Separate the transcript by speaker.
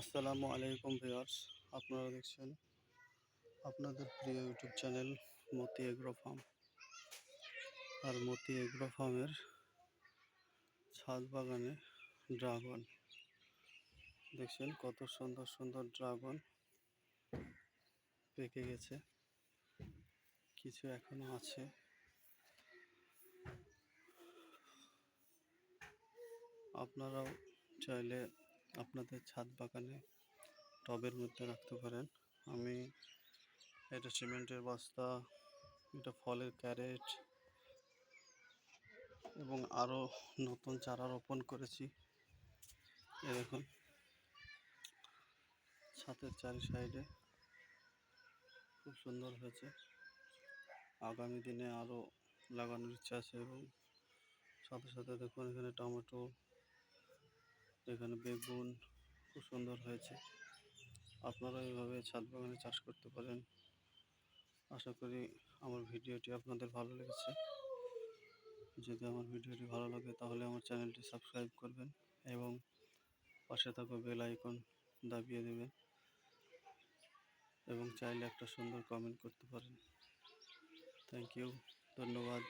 Speaker 1: আসসালামু আলাইকুম ভিউয়ার্স, আপনারা দেখছেন আপনাদের প্রিয় YouTube channel Moti agro farm. আর মতি এগ্রো ফার্মের ছাদ বাগানে ড্রাগন। দেখছেন কত সুন্দর সুন্দর ড্রাগন পেকে গেছে। কিছু এখনও আছে। আপনারাও চাইলে আপনাদের ছাদ বাগানে টবের মধ্যে রাখতে পারেন। আমি এটা সিমেন্টের বস্তা, এটা ফলের ক্যারেট এবং আরও নতুন চারা রোপণ করেছি। এ দেখুন, ছাদের চারি সাইডে খুব সুন্দর হয়েছে। আগামী দিনে আরও লাগানোর ইচ্ছা আছে এবং সাথে সাথে দেখুন এখানে টমেটো এখানে বেগুন খুব সুন্দর হয়েছে। আপনারা এইভাবে ছাদ বাগানে চাষ করতে পারেন। আশা করি আমার ভিডিওটি আপনাদের ভালো লেগেছে। যদি আমার ভিডিওটি ভালো লাগে তাহলে আমার চ্যানেলটি সাবস্ক্রাইব করবেন এবং পাশে থাকা বেল আইকন দাবিয়ে দেবেন এবং চাইলে একটা সুন্দর কমেন্ট করতে পারেন। থ্যাংক ইউ ধন্যবাদ।